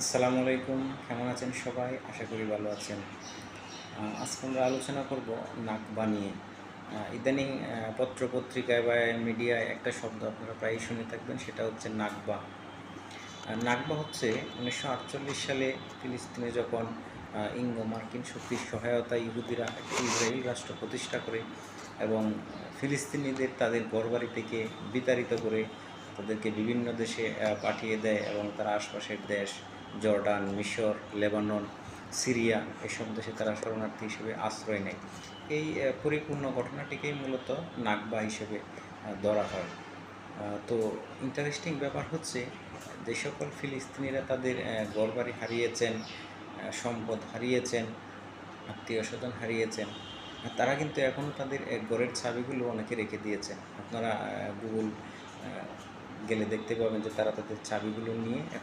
আসসালামু আলাইকুম কেমন আছেন সবাই? আশা করি ভালো আছেন। আজকে আমরা আলোচনা করব নাকবা নিয়ে। আহ, ইদানিং আহ, পত্র পত্রিকায় বা মিডিয়ায় একটা শব্দ আপনারা প্রায়ই শুনে থাকবেন সেটা হচ্ছে নাকবা। নাকবা হচ্ছে উনিশশো আটচল্লিশ সালে ফিলিস্তিনে যখন ইঙ্গ মার্কিন শক্তির সহায়তা ইহুদিরা একটা ইসরায়েল রাষ্ট্র প্রতিষ্ঠা করে এবং ফিলিস্তিনিদের তাদের ঘরবাড়ি থেকে বিতাড়িত করে তাদেরকে বিভিন্ন দেশে পাঠিয়ে দেয় এবং তারা আশপাশের দেশ, জর্ডান, মিশর, লেবানন, সিরিয়া এসব দেশে তারা শরণার্থী হিসেবে আশ্রয় নেয়। এই পরিপূর্ণ ঘটনাটিকেই মূলত নাকবা হিসেবে ধরা হয়। তো ইন্টারেস্টিং ব্যাপার হচ্ছে, যে সকল ফিলিস্তিনিরা তাদের ঘরবাড়ি হারিয়েছেন সম্পদ হারিয়েছেন, আত্মীয় স্বজন হারিয়েছেন, তারা কিন্তু এখনও তাদের ঘরের চাবিগুলো অনেকে রেখে দিয়েছেন। আপনারা গুগল গেলে দেখতে পাবেন যে তারা তাদের চাবিগুলো নিয়ে এখন